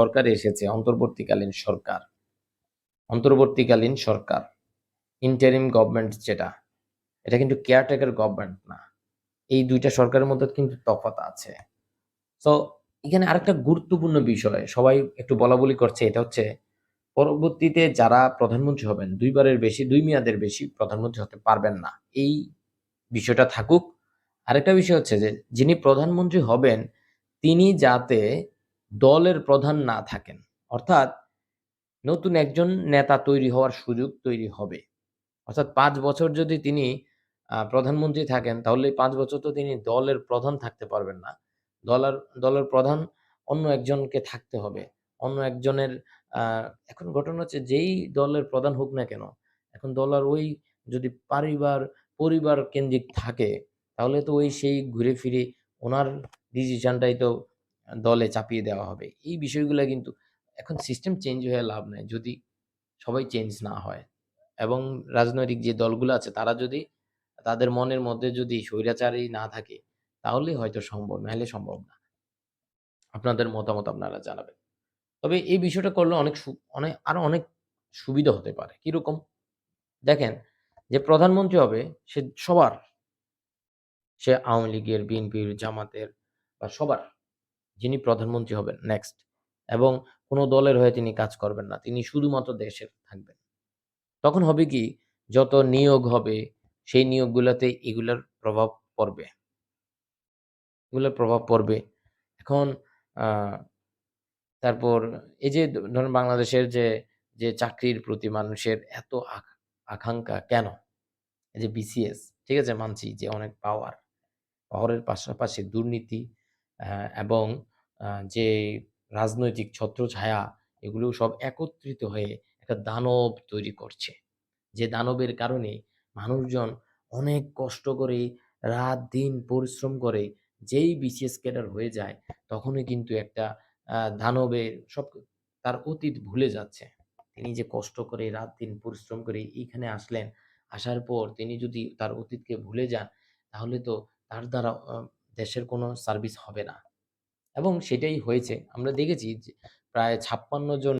সরকার এসেছে, অন্তর্বর্তীকালীন সরকার। অন্তর্বর্তীকালীন সরকার। ইন্টারিম গভর্নমেন্ট যেটা, এটা কিন্তু কেয়ারটেকার গভর্নমেন্ট না। এই দুইটা সরকারের মধ্যে কিন্তু তফাৎ আছে। তো এখানে আরেকটা গুরুত্বপূর্ণ বিষয়, সবাই একটু বলা বলি করছে, এটা হচ্ছে পরবর্তীতে যারা প্রধানমন্ত্রী হবেন, দুইবারের বেশি, দুই মেয়াদের বেশি প্রধানমন্ত্রী হতে পারবেন না। এই বিষয়টা থাকুক। আরেকটা বিষয় হচ্ছে যে, যিনি প্রধানমন্ত্রী হবেন, তিনি যাতে দলের প্রধান না থাকেন। অর্থাৎ নতুন একজন নেতা তৈরি হওয়ার সুযোগ তৈরি হবে। অর্থাৎ পাঁচ বছর যদি তিনি প্রধানমন্ত্রী থাকেন, তাহলে পাঁচ বছর তো তিনি দলের প্রধান থাকতে পারবেন না। দলের দলের প্রধান অন্য একজনকে থাকতে হবে। অন্য একজনের এখন ঘটনা হচ্ছে যেই দলের প্রধান হোক না কেন, এখন দলের ওই যদি পরিবার পরিবার কেন্দ্রিক থাকে, তাহলে তো ওই সেই ঘুরে ফিরে ওনার ডিসিশনটাই তো দলে চাপিয়ে দেওয়া হবে। এই বিষয়গুলো কিন্তু এখন সিস্টেম চেঞ্জ হয়ে লাভ নেই। যদি সবাই চেঞ্জ না হয় এবং রাজনৈতিক যে দলগুলো আছে, তারা যদি তাদের মনের মধ্যে যদি স্বৈরাচারী না থাকে, তাহলে হয়তো সম্ভব নাহলে সম্ভব না। আপনাদের মতামত আপনারা জানাবেন। তবে এই বিষয়টা করলে অনেক অনেক, আরও অনেক সুবিধা হতে পারে। কীরকম? দেখেন, যে প্রধানমন্ত্রী হবে, সে সবার, সে আওয়ামী লীগের, বিএনপির, জামাতের বা সবার যিনি প্রধানমন্ত্রী হবেন নেক্সট এবং কোনো দলের হয়ে তিনি কাজ করবেন না তিনি শুধুমাত্র দেশের থাকবেন। তখন হবে কি যত নিয়োগ হবে সেই নিয়োগগুলোতে এগুলোর প্রভাব পড়বে। এগুলোর প্রভাব পড়বে। এখন তারপর এই যে ধরেন বাংলাদেশের যে যে চাকরির প্রতি মানুষের এত আক- আকাঙ্ক্ষা কেন? এই যে বিসিএস ঠিক আছে মানছি যে অনেক পাওয়ার পাওয়ারের পাশাপাশি দুর্নীতি এবং আহ, যে রাজনৈতিক ছত্রছায়া এগুলো সব একত্রিত হয়ে একটা দানব তৈরি করছে। যে দানবের কারণে মানুষজন অনেক কষ্ট করে রাত দিন পরিশ্রম করে যেই বিসিএস ক্যাডার হয়ে যায় তখনই কিন্তু একটা আহ, দানবের সব তার অতীত ভুলে যাচ্ছে। তিনি যে কষ্ট করে রাত দিন পরিশ্রম করে এইখানে আসলেন আসার পর তিনি যদি তার অতীতকে ভুলে যান তাহলে তো তার দ্বারা দেশের কোনো সার্ভিস হবে না। এবং সেটাই হয়েছে। আমরা দেখেছি যে প্রায় ছাপ্পান্ন জন